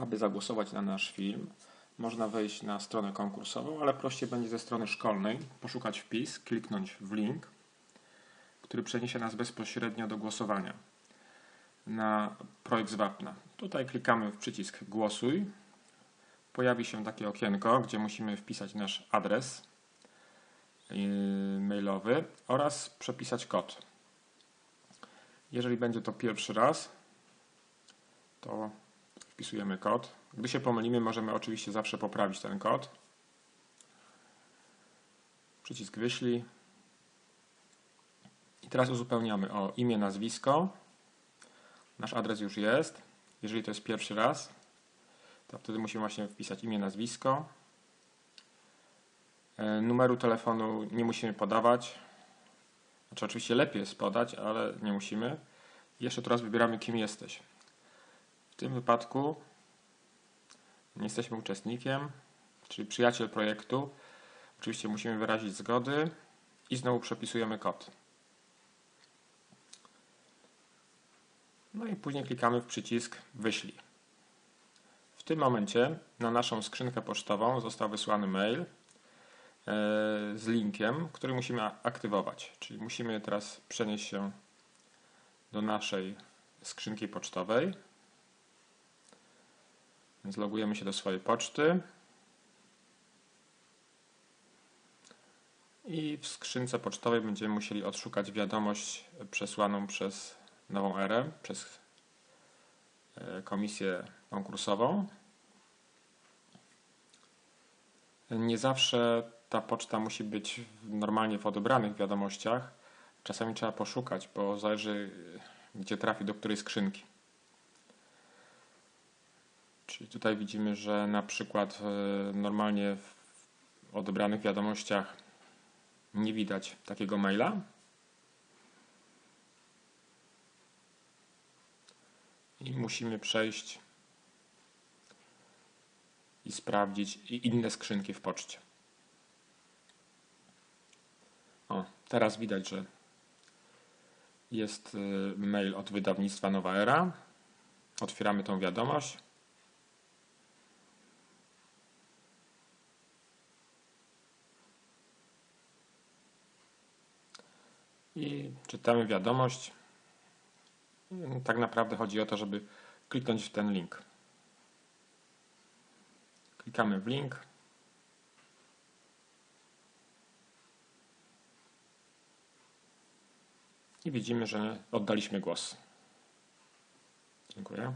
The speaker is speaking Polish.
Aby zagłosować na nasz film, można wejść na stronę konkursową, ale prościej będzie ze strony szkolnej, poszukać wpis, kliknąć w link, który przeniesie nas bezpośrednio do głosowania na projekt z Wapna. Tutaj klikamy w przycisk Głosuj. Pojawi się takie okienko, gdzie musimy wpisać nasz adres yy, mailowy oraz przepisać kod. Jeżeli będzie to pierwszy raz, to wpisujemy kod. Gdy się pomylimy, możemy oczywiście zawsze poprawić ten kod. Przycisk wyślij. I teraz uzupełniamy o imię, nazwisko. Nasz adres już jest. Jeżeli to jest pierwszy raz, to wtedy musimy właśnie wpisać imię, nazwisko. E, numeru telefonu nie musimy podawać. Znaczy oczywiście lepiej jest podać, ale nie musimy. Jeszcze teraz wybieramy kim jesteś. Tym wypadku nie jesteśmy uczestnikiem, czyli przyjaciel projektu. Oczywiście musimy wyrazić zgody i znowu przepisujemy kod. No i później klikamy w przycisk wyślij. W tym momencie na naszą skrzynkę pocztową został wysłany mail e, z linkiem, który musimy aktywować. Czyli musimy teraz przenieść się do naszej skrzynki pocztowej. Więc logujemy się do swojej poczty. I w skrzynce pocztowej będziemy musieli odszukać wiadomość przesłaną przez nową erę, przez e, komisję konkursową. Nie zawsze ta poczta musi być normalnie w odebranych wiadomościach. Czasami trzeba poszukać, bo zależy gdzie trafi do której skrzynki. Czyli tutaj widzimy, że na przykład e, normalnie w odebranych wiadomościach nie widać takiego maila. I musimy przejść i sprawdzić inne skrzynki w poczcie. O, teraz widać, że jest y, mail od wydawnictwa Nowa Era. Otwieramy tą wiadomość. I czytamy wiadomość. Tak naprawdę chodzi o to, żeby kliknąć w ten link. Klikamy w link. I widzimy, że oddaliśmy głos. Dziękuję.